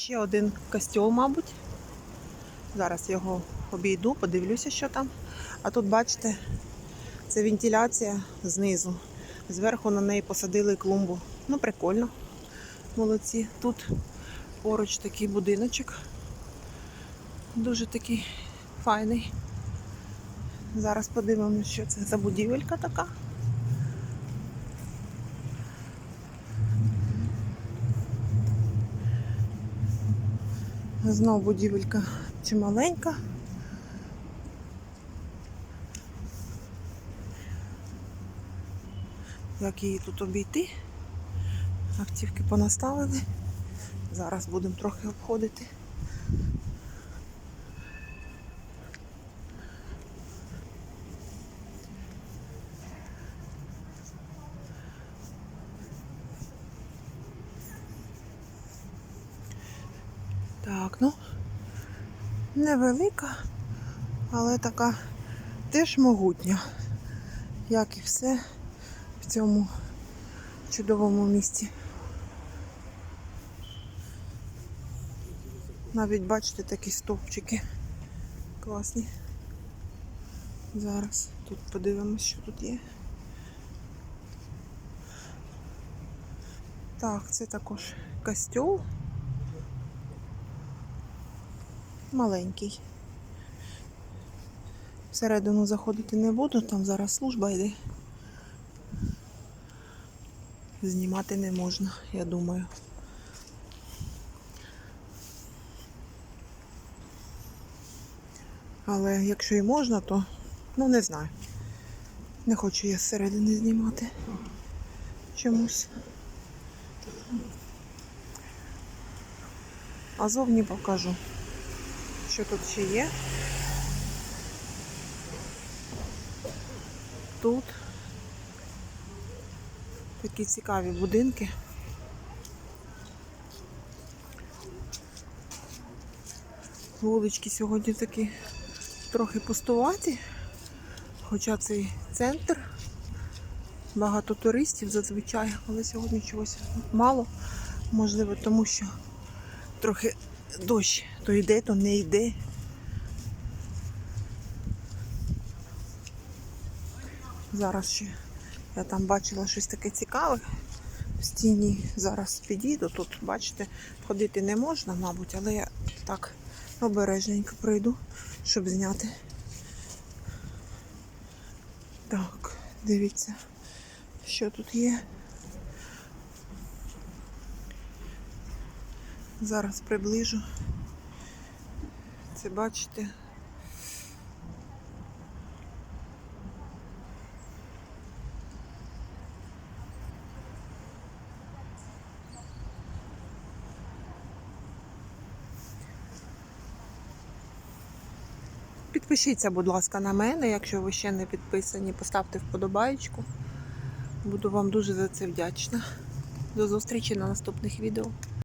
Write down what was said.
Ще один костюм, мабуть. Зараз його обійду, подивлюся, що там. А тут, бачите, це вентиляція знизу. Зверху на неї посадили клумбу. Ну, прикольно. Молодці. Тут поруч такий будиночок. Дуже такий файний. Зараз подивимося, що це за будівелька така. Знову будівелька чималенька. Як її тут обійти? Автівки понаставили. Зараз будемо трохи обходити. Ну, невелика, але така теж могутня, як і все в цьому чудовому місті. Навіть бачите такі стовпчики класні. Зараз тут подивимось, що тут є. Так, це також костюл. Маленький. Всередину заходити не буду, там зараз служба йде. Знімати не можна, я думаю. Але якщо і можна, то ну не знаю. Не хочу я зсередини знімати чомусь. А зовні покажу, що тут ще є. Тут такі цікаві будинки. Вулички сьогодні такі трохи пустуваті, хоча цей центр, багато туристів зазвичай, але сьогодні чогось мало. Можливо, тому що трохи дощ то йде, то не йде. Зараз ще я там бачила щось таке цікаве в стіні. Зараз підійду. Тут, бачите, ходити не можна, мабуть, але я так обережненько пройду, щоб зняти. Так, дивіться, що тут є. Зараз приближу. Це бачите. Підпишіться, будь ласка, на мене, якщо ви ще не підписані, поставте вподобайку. Буду вам дуже за це вдячна. До зустрічі на наступних відео.